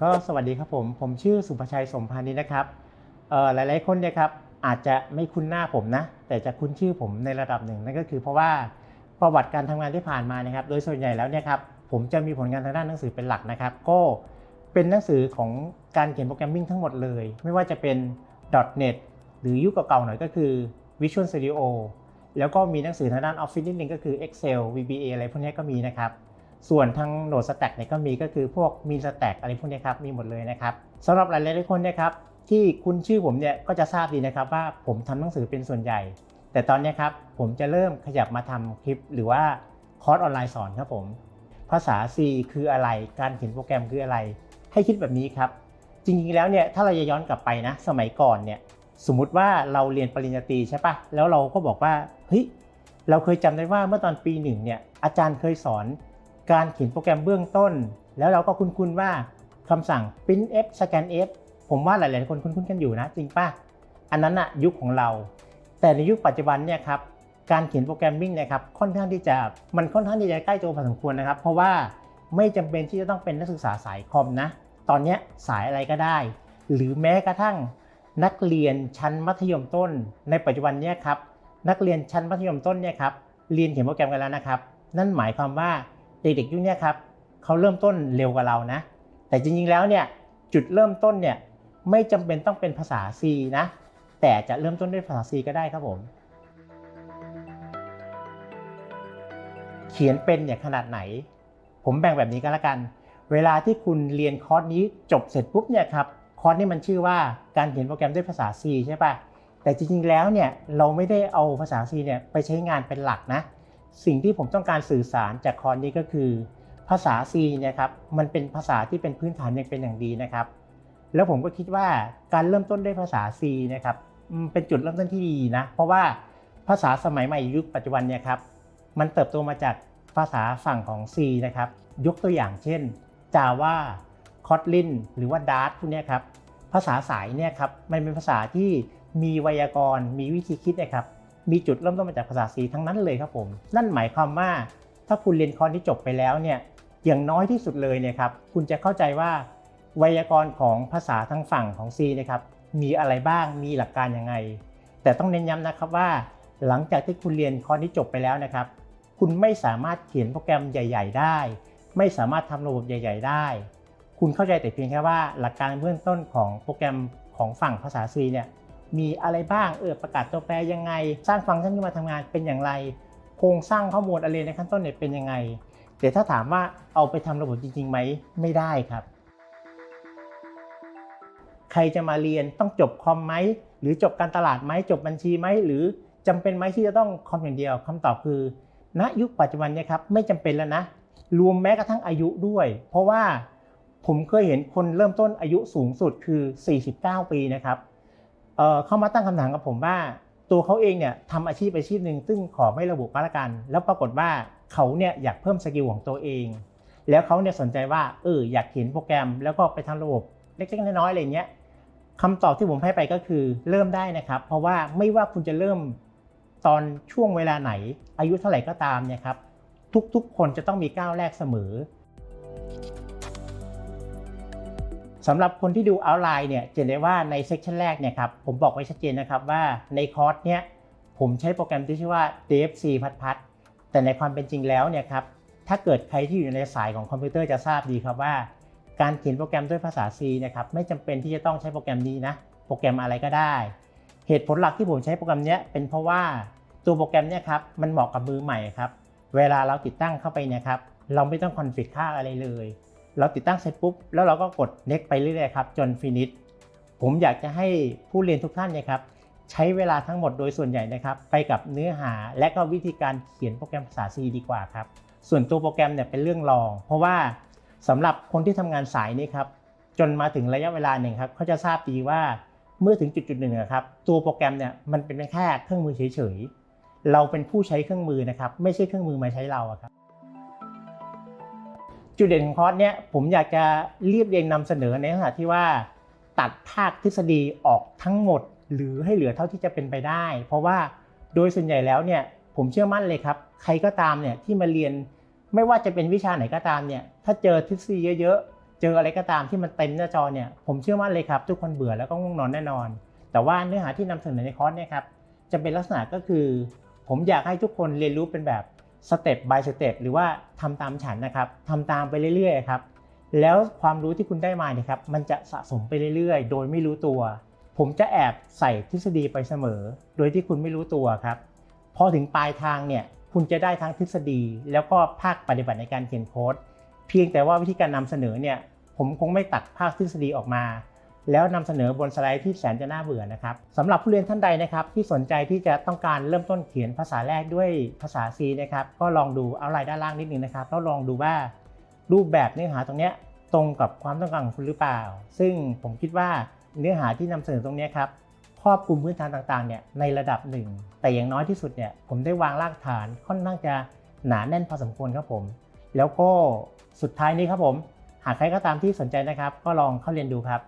ก็สวัสดีครับผม ผมชื่อสุภชัยสมพานิชนะครับเอ่อหลายๆคนเนี่ยครับอาจจะไม่คุ้นหน้าผมนะ แต่จะคุ้นชื่อผมในระดับหนึ่งนั่นก็คือเพราะว่าประวัติการทำงานที่ผ่านมานะครับ โดยส่วนใหญ่แล้วเนี่ยครับผมจะมีผลงานทางด้านหนังสือเป็นหลักนะครับ ก็เป็นหนังสือของการเขียนโปรแกรมมิ่งทั้งหมดเลย ไม่ว่าจะเป็น .NET หรือยุคเก่าๆหน่อยก็คือ Visual Studio แล้วก็มีหนังสือทางด้าน Office นิดนึงก็คือ Excel VBA อะไรพวกนี้ก็มีนะครับ ส่วนทางโหนดสแต็กเนี่ยก็มีก็คือพวกมีสแต็กอะไรพวกนี้ครับมีหมดเลยนะครับสำหรับหลายๆคนเนี่ยครับที่คุณชื่อผมเนี่ยก็จะทราบดีนะครับว่าผมทำหนังสือเป็นส่วนใหญ่ แต่ตอนนี้ครับผมจะเริ่มขยับมาทำคลิป หรือว่าคอร์สออนไลน์สอนครับผม ภาษา C คืออะไร การเขียนโปรแกรมคืออะไร ให้คิดแบบนี้ครับ จริงๆแล้วเนี่ยถ้าเราจะย้อนกลับไปนะ สมัยก่อนเนี่ย สมมุติว่าเราเรียนปริญญาตรีใช่ปะแล้วเราก็บอกว่าเฮ้ยเราเคยจำได้ว่าเมื่อตอนปีหนึ่งเนี่ยอาจารย์เคยสอนการเขียนโปรแกรมเบื้องต้น แล้วเราก็คุ้นๆว่าคำสั่ง print f scan f ผมว่าหลาย ๆ คนคุ้นๆกันอยู่นะจริงปะอันนั้นอะยุคของเรา แต่ในยุคปัจจุบันเนี่ยครับการเขียนโปรแกรมมิ่งนะครับค่อนข้างที่จะมันค่อนข้างที่จะใกล้ตัวพอสมควรนะครับ เพราะว่าไม่จำเป็นที่จะต้องเป็นนักศึกษาสายคอมนะ ตอนนี้สายอะไรก็ได้ หรือแม้กระทั่ง นักเรียนชั้นมัธยมต้น ในปัจจุบันเนี่ยครับนักเรียนชั้นมัธยมต้นเนี่ยครับเรียนเขียนโปรแกรมกันแล้วนะครับ นั่นหมายความว่าเด็กๆยุคนี้ครับเขาเริ่มต้นเร็วกว่าเรานะ แต่จริงๆแล้วเนี่ยจุดเริ่มต้นเนี่ยไม่จำเป็นต้องเป็นภาษา C นะ แต่จะเริ่มต้นด้วยภาษา C ก็ได้ครับผม เขียนเป็นเนี่ยขนาดไหน ผมแบ่งแบบนี้ก็แล้วกัน เวลาที่คุณเรียนคอร์สนี้จบเสร็จปุ๊บเนี่ยครับ คอร์สนี้มันชื่อว่าการเขียนโปรแกรมด้วยภาษา C ใช่ปะแต่จริงๆแล้วเนี่ยเราไม่ได้เอาภาษา C เนี่ยไปใช้งานเป็นหลักนะ สิ่งที่ผมต้องการสื่อสารจากคอร์สนี้ก็คือ ภาษา C เนี่ยครับมันเป็นภาษาที่เป็นพื้นฐานอย่างเป็นอย่างดีนะครับ แล้วผมก็คิดว่าการเริ่มต้นด้วยภาษา C นะครับเป็นจุดเริ่มต้นที่ดีนะ เพราะว่าภาษาสมัยใหม่ยุคปัจจุบันเนี่ยครับมันเติบโตมาจากภาษาฝั่งของ C นะครับ ยกตัวอย่างเช่น Java Kotlin หรือว่า Dart พวกนี้ครับภาษาสายเนี่ยครับมันเป็นภาษาที่มีไวยากรณ์มีวิธีคิดนะครับมีจุดเริ่มต้นมาจากภาษา C ทั้งนั้นเลยครับผม นั่นหมายความว่าถ้าคุณเรียนคอร์สที่จบไปแล้วเนี่ยอย่างน้อยที่สุดเลยเนี่ยครับคุณจะเข้าใจว่า ไวยากรณ์ของภาษาทางฝั่งของ C นะครับมีอะไรบ้างมีหลักการยังไง แต่ต้องเน้นย้ำนะครับว่า หลังจากที่คุณเรียนคอร์สที่จบไปแล้วนะครับ คุณไม่สามารถเขียนโปรแกรมใหญ่ ๆ ได้ ไม่สามารถทำระบบใหญ่ ๆ ได้ คุณเข้าใจแต่เพียงแค่ว่าหลักการเบื้องต้นของโปรแกรมของฝั่งภาษา C เนี่ยมีอะไรบ้างเออประกาศตัวแปรยังไง สร้างฟังก์ชันขึ้นมาทำงานเป็นอย่างไร โครงสร้างข้อมูลอะไรในขั้นต้นเนี่ยเป็นยังไงแต่ถ้าถามว่าเอาไปทำระบบจริงๆไหมไม่ได้ครับ ใครจะมาเรียนต้องจบคอมไหมหรือจบการตลาดไหมจบบัญชีไหมหรือจำเป็นไหมที่จะต้องคอมอย่างเดียวคำตอบคือ ณยุคปัจจุบันเนี่ยครับไม่จำเป็นแล้วนะรวมแม้กระทั่งอายุด้วย เพราะว่า ผมเคยเห็นคนเริ่มต้นอายุสูงสุดคือ 49 ปีนะครับเเข้ามาตั้งคำถามกับผมว่า ตัวเขาเองเนี่ยทำอาชีพอาชีพหนึ่งซึ่งขอไม่ระบุก็แล้วกัน แล้วปรากฏว่าเขาเนี่ยอยากเพิ่มสกิลของตัวเอง แล้วเขาเนี่ยสนใจว่าเอออยากเขียนโปรแกรม แล้วก็ไปทำระบบเล็กๆน้อยๆอะไรเงี้ยคำตอบที่ผมให้ไปก็คือเริ่มได้นะครับ เพราะว่าไม่ว่าคุณจะเริ่มตอนช่วงเวลาไหน อายุเท่าไหร่ก็ตามเนี่ยครับทุกๆคนจะต้องมีก้าวแรกเสมอ สำหรับคนที่ดูเอาไลน์เนี่ยจะเห็นได้ว่าในเซสชันแรกเนี่ยครับผมบอกไว้ชัดเจนนะครับว่าในคอร์สเนี่ยผมใช้โปรแกรมที่ชื่อว่า DFC พัดพัดแต่ในความเป็นจริงแล้วเนี่ยครับถ้าเกิดใครที่อยู่ในสายของคอมพิวเตอร์จะทราบดีครับว่า การเขียนโปรแกรมด้วยภาษา C นะครับไม่จำเป็นที่จะต้องใช้โปรแกรมนี้นะโปรแกรมอะไรก็ได้ เหตุผลหลักที่ผมใช้โปรแกรมเนี้ยเป็นเพราะว่าตัวโปรแกรมเนี่ยครับมันเหมาะกับมือใหม่ครับเวลาเราติดตั้งเข้าไปเนี่ยครับเราไม่ต้องคอนฟิกค่าอะไรเลย เราติดตั้งเสร็จปุ๊บ แล้วเราก็กด next ไปเรื่อยๆครับจน finish ผมอยากจะให้ผู้เรียนทุกท่านเนี่ยครับใช้เวลาทั้งหมดโดยส่วนใหญ่นะครับไปกับเนื้อหาและก็วิธีการเขียนโปรแกรมภาษา C ดีกว่าครับส่วนตัวโปรแกรมเนี่ยเป็นเรื่องรอง เพราะว่าสำหรับคนที่ทำงานสายนี้ครับจนมาถึงระยะเวลาหนึ่งครับเขาจะทราบดีว่าเมื่อถึงจุดจุดๆหนึ่งครับตัวโปรแกรมเนี่ยมันเป็นแค่เครื่องมือเฉยๆเราเป็นผู้ใช้เครื่องมือนะครับไม่ใช่เครื่องมือมาใช้เราอะครับ จุดเด่นของคอร์สเนี่ยผมอยากจะเรียบเรียงนำเสนอในลักษณะที่ว่า ตัดภาคทฤษฎีออกทั้งหมด หรือให้เหลือเท่าที่จะเป็นไปได้ เพราะว่าโดยส่วนใหญ่แล้วเนี่ยผมเชื่อมั่นเลยครับ ใครก็ตามเนี่ยที่มาเรียนไม่ว่าจะเป็นวิชาไหนก็ตามเนี่ยถ้าเจอทฤษฎีเยอะๆ เจออะไรก็ตามที่มันเต็มหน้าจอเนี่ยผมเชื่อมั่นเลยครับ ทุกคนเบื่อแล้วก็ง่วงนอนแน่นอน แต่ว่าเนื้อหาที่นำเสนอในคอร์สเนี่ยครับจะเป็นลักษณะก็คือ ผมอยากให้ทุกคนเรียนรู้เป็นแบบ สเต็ป by สเต็ปหรือว่าทำตามฉันนะครับทำตามไปเรื่อยๆครับแล้วความรู้ที่คุณได้มาเนี่ยครับมันจะสะสมไปเรื่อยๆ โดยไม่รู้ตัว ผมจะแอบใส่ทฤษฎีไปเสมอ โดยที่คุณไม่รู้ตัวครับพอถึงปลายทางเนี่ยคุณจะได้ทั้งทฤษฎี แล้วก็ภาคปฏิบัติในการเขียนโค้ดเพียงแต่ว่าวิธีการนำเสนอเนี่ยผมคงไม่ตัดภาคทฤษฎีออกมา แล้วนำเสนอบนสไลด์ที่แสนจะน่าเบื่อนะครับสำหรับผู้เรียนท่านใดนะครับที่สนใจที่จะต้องการเริ่มต้นเขียนภาษาแรกด้วยภาษา C นะครับก็ลองดูเอาไลน์ด้านล่างนิดนึงนะครับแล้วลองดูว่ารูปแบบเนื้อหาตรงเนี้ยตรงกับความต้องการของคุณหรือเปล่า ซึ่งผมคิดว่าเนื้อหาที่นำเสนอตรงเนี้ยครับครอบคลุมพื้นฐานต่างๆเนี่ยในระดับหนึ่ง แต่อย่างน้อยที่สุดเนี่ยผมได้วางรากฐานค่อนข้างจะหนาแน่นพอสมควรครับผม แล้วก็สุดท้ายนี้ครับผม หากใครก็ตามที่สนใจนะครับ ก็ลองเข้าเรียนดูครับ